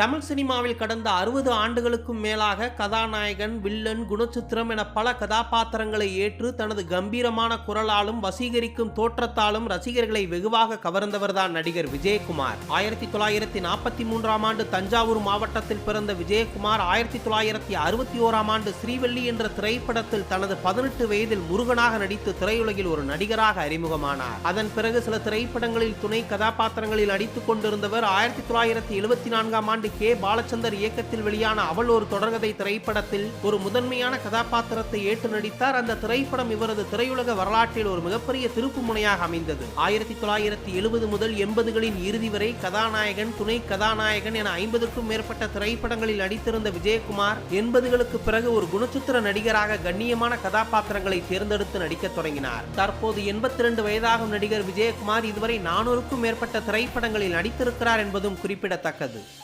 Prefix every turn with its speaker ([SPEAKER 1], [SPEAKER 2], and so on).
[SPEAKER 1] தமிழ் சினிமாவில் கடந்த அறுபது ஆண்டுகளுக்கும் மேலாக கதாநாயகன் வில்லன் குணச்சித்திரம் என பல கதாபாத்திரங்களை ஏற்று தனது கம்பீரமான குரலாலும் வசீகரிக்கும் தோற்றத்தாலும் ரசிகர்களை வெகுவாக கவர்ந்தவர்தான் நடிகர் விஜயகுமார். ஆயிரத்தி தொள்ளாயிரத்தி நாற்பத்தி மூன்றாம் ஆண்டு தஞ்சாவூர் மாவட்டத்தில் பிறந்த விஜயகுமார் ஆயிரத்தி தொள்ளாயிரத்தி அறுபத்தி ஓராம் ஆண்டு ஸ்ரீவல்லி என்ற திரைப்படத்தில் தனது பதினெட்டு வயதில் முருகனாக நடித்து திரையுலகில் ஒரு நடிகராக அறிமுகமானார். அதன் பிறகு சில திரைப்படங்களில் துணை கதாபாத்திரங்களில் நடித்துக் கொண்டிருந்தவர் ஆயிரத்தி தொள்ளாயிரத்தி எழுபத்தி நான்காம் ஆண்டு கே. பாலச்சந்தர் இயக்கத்தில் வெளியான அவள் ஒரு தொடர்கதை திரைப்படத்தில் ஒரு முதன்மையான கதாபாத்திரத்தை ஏற்று நடித்தார். அந்த திரைப்படம் இவரது திரையுலக வரலாற்றில் ஒரு மிகப்பெரிய திருப்பு முனையாக அமைந்தது. ஆயிரத்தி தொள்ளாயிரத்தி எழுபது முதல் எண்பதுகளின் இறுதி வரை கதாநாயகன் துணை கதாநாயகன் என ஐம்பதுக்கும் மேற்பட்ட திரைப்படங்களில் நடித்திருந்த விஜயகுமார் எண்பதுகளுக்கு பிறகு ஒரு குணச்சித்திர நடிகராக கண்ணியமான கதாபாத்திரங்களை தேர்ந்தெடுத்து நடிக்கத் தொடங்கினார். தற்போது எண்பத்தி இரண்டு வயதாகும் நடிகர் விஜயகுமார் இதுவரை நானூறுக்கும் மேற்பட்ட திரைப்படங்களில் நடித்திருக்கிறார் என்பதும் குறிப்பிடத்தக்கது.